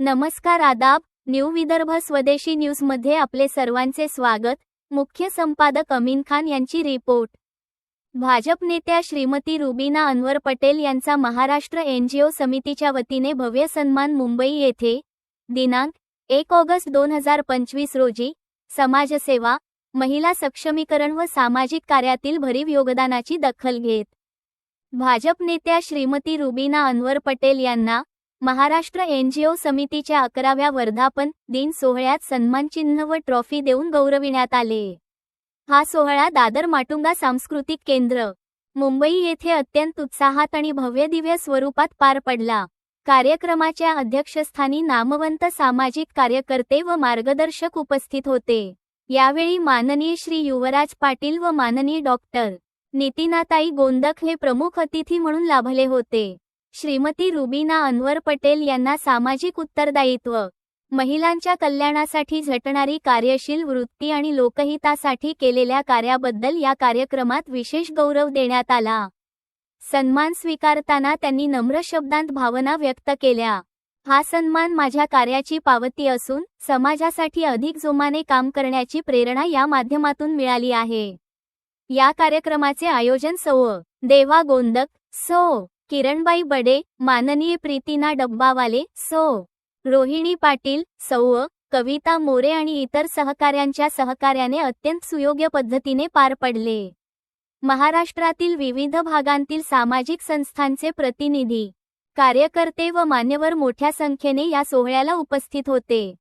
नमस्कार आदाब न्यू विदर्भ स्वदेशी न्यूजमध्ये आपले सर्वांचे स्वागत. मुख्य संपादक अमीन खान यांची रिपोर्ट. भाजप नेत्या श्रीमती रुबीना अनवर पटेल यांचा महाराष्ट्र एनजीओ समितीच्या वतीने भव्य सन्मान मुंबई येथे दिनांक एक ऑगस्ट दोन हजार पंचवीस रोजी समाजसेवा महिला सक्षमीकरण व सामाजिक कार्यातील भरीव योगदानाची दखल घेत. भाजप नेत्या श्रीमती रुबीना अनवर पटेल यांना महाराष्ट्र एनजीओ समितीच्या अकराव्या वर्धापन दिन सोहळ्यात सन्मानचिन्ह व ट्रॉफी देऊन गौरविण्यात आले. हा सोहळा दादर माटुंगा सांस्कृतिक केंद्र मुंबई येथे अत्यंत उत्साहात आणि भव्य दिव्य स्वरूपात पार पडला. कार्यक्रमाच्या अध्यक्षस्थानी नामवंत सामाजिक कार्यकर्ते व मार्गदर्शक उपस्थित होते. यावेळी माननीय श्री युवराज पाटील व माननीय डॉक्टर नितीनाताई गोंदक हे प्रमुख अतिथी म्हणून लाभले होते. श्रीमती रुबीना अनवर पटेल यांना सामाजिक उत्तरदायित्व महिलांच्या कल्याणासाठी झटणारी कार्यशील वृत्ती आणि लोकहितासाठी केलेल्या कार्याबद्दल या कार्यक्रमात विशेष गौरव देण्यात आला. सन्मान स्वीकारताना त्यांनी नम्र शब्दांत भावना व्यक्त केल्या. हा सन्मान माझ्या कार्याची पावती असून समाजासाठी अधिक जोमाने काम करण्याची प्रेरणा या माध्यमातून मिळाली आहे. या कार्यक्रमाचे आयोजन सौ. देवा गोंदक सो. किरणबाई बडे माननीय प्रीतीना डब्बावाले सौ. रोहिणी पाटील सौ. कविता मोरे आणि इतर सहकाऱ्यांच्या सहकार्याने अत्यंत सुयोग्य पद्धतीने पार पडले. महाराष्ट्रातील विविध भागांतील सामाजिक संस्थांचे प्रतिनिधी कार्यकर्ते व मान्यवर मोठ्या संख्येने या सोहळ्याला उपस्थित होते.